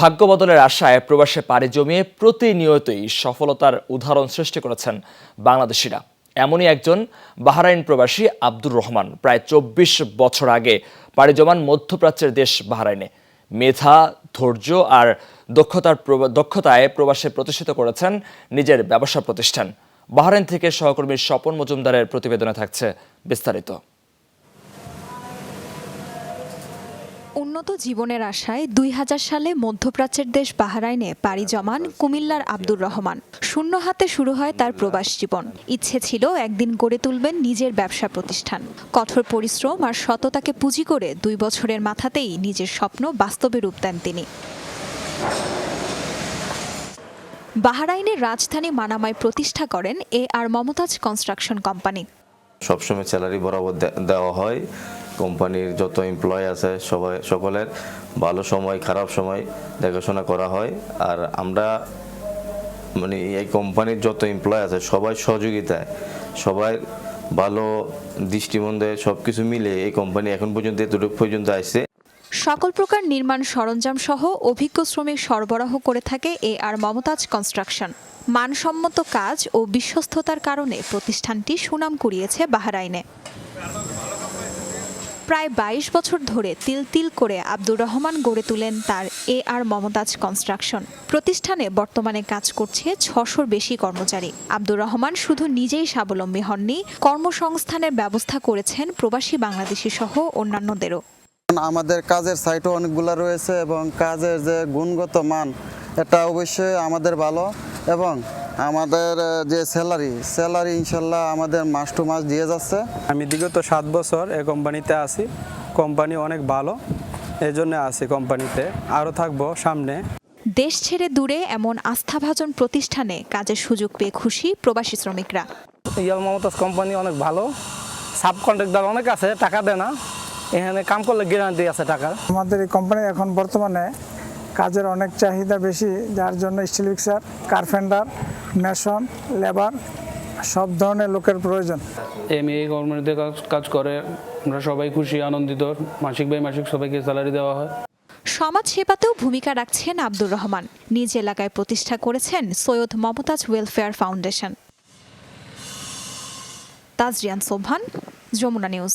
ভাগ্য বদলের আশায় প্রবাসে পাড়ি জমিয়ে প্রতিনিয়তই সফলতার উদাহরণ সৃষ্টি করেছেন বাংলাদেশিরা। এমনই একজন বাহরাইন প্রবাসী আব্দুর রহমান। প্রায় চব্বিশ বছর আগে পাড়ি জমান মধ্যপ্রাচ্যের দেশ বাহরাইনে। মেধা, ধৈর্য আর দক্ষতার দক্ষতায় প্রবাসে প্রতিষ্ঠিত করেছেন নিজের ব্যবসা প্রতিষ্ঠান। বাহরাইন থেকে সহকর্মী স্বপন মজুমদারের প্রতিবেদনে থাকছে বিস্তারিত। উন্নত জীবনের আশায় দুই হাজার সালে মধ্যপ্রাচ্যের দেশ বাহরাইনে পাড়ি জমান কুমিল্লার আব্দুর রহমান। শূন্য হাতে শুরু হয় তার প্রবাস জীবন। ইচ্ছে ছিল একদিন গড়ে তুলবেন নিজের ব্যবসা প্রতিষ্ঠান। কঠোর পরিশ্রম আর সততাকে পুঁজি করে দুই বছরের মাথাতেই নিজের স্বপ্ন বাস্তবে রূপ দেন তিনি। বাহরাইনের রাজধানী মানামায় প্রতিষ্ঠা করেন A R Momtaz construction company. সবসময় স্যালারি বরাবর দেওয়া হয়। কোম্পানির যত এমপ্লয় আছে, সবাই, সকলের ভালো সময়, খারাপ সময় দেখাশোনা করা হয়। আর আমরা মানে এই কোম্পানির যত এমপ্লয় আছে, সবাই সহযোগিতায়, সবাই ভালো দৃষ্টিমন্দে সব কিছু মিলে এই কোম্পানি এখন পর্যন্ত, এতটুকু পর্যন্ত আসছে। সকল প্রকার নির্মাণ সরঞ্জাম সহ অভিজ্ঞ শ্রমিক সরবরাহ করে থাকে এ আর মমতাজ কনস্ট্রাকশন। মানসম্মত কাজ ও বিশ্বস্ততার কারণে প্রতিষ্ঠানটি সুনাম কুড়িয়েছে বাহরাইনে। প্রায় ২২ বছর ধরে তিল তিল করে আব্দুর রহমান গড়ে তুলেন তার এ আর মমতাজ কনস্ট্রাকশন। প্রতিষ্ঠানে বর্তমানে কাজ করছে ছশোর বেশি কর্মচারী। আব্দুর রহমান শুধু নিজেই স্বাবলম্বী হননি, কর্মসংস্থানের ব্যবস্থা করেছেন প্রবাসী বাংলাদেশি সহ অন্যান্যদেরও। আমাদের কাজের সাইটও অনেকগুলো রয়েছে এবং কাজের যে গুণগত মান, এটা অবশ্যই আমাদের ভালো এবং আমাদের যে স্যালারি স্যালারি ইনশাল্লাহ আমাদের মাস টু মাস দিয়ে যাচ্ছে। আমি বিগত সাত বছর এই কোম্পানিতে আছি। কোম্পানি অনেক ভালো এই জন্য আছি কোম্পানিতে। আরও থাকব সামনে। দেশ ছেড়ে দূরে এমন আস্থাভাজন প্রতিষ্ঠানে কাজের সুযোগ পেয়ে খুশি প্রবাসী শ্রমিকরা। ইয়াল মমতাজ কোম্পানি অনেক ভালো। সাব কন্ট্রাক্টর অনেক আছে টাকা দেয় না। এখানে কাম করলে গ্যারান্টি আছে টাকার। আমাদের এই কোম্পানি এখন বর্তমানে কাজের অনেক চাহিদা বেশি যার জন্য steel mixer carpenter mason labour সব ধরনের লোকের প্রয়োজন। এমএ কাজ কাজ করে আমরা সবাই খুশি আনন্দিত। মাসিক বাই মাসিক সবাইকে স্যালারি দেওয়া হয়। সমাজ সেবাতেও ভূমিকা রাখছেন আব্দুর রহমান। নিজ এলাকায় প্রতিষ্ঠা করেছেন Syed Momtaz welfare foundation Tajrian Sovan Jamuna news.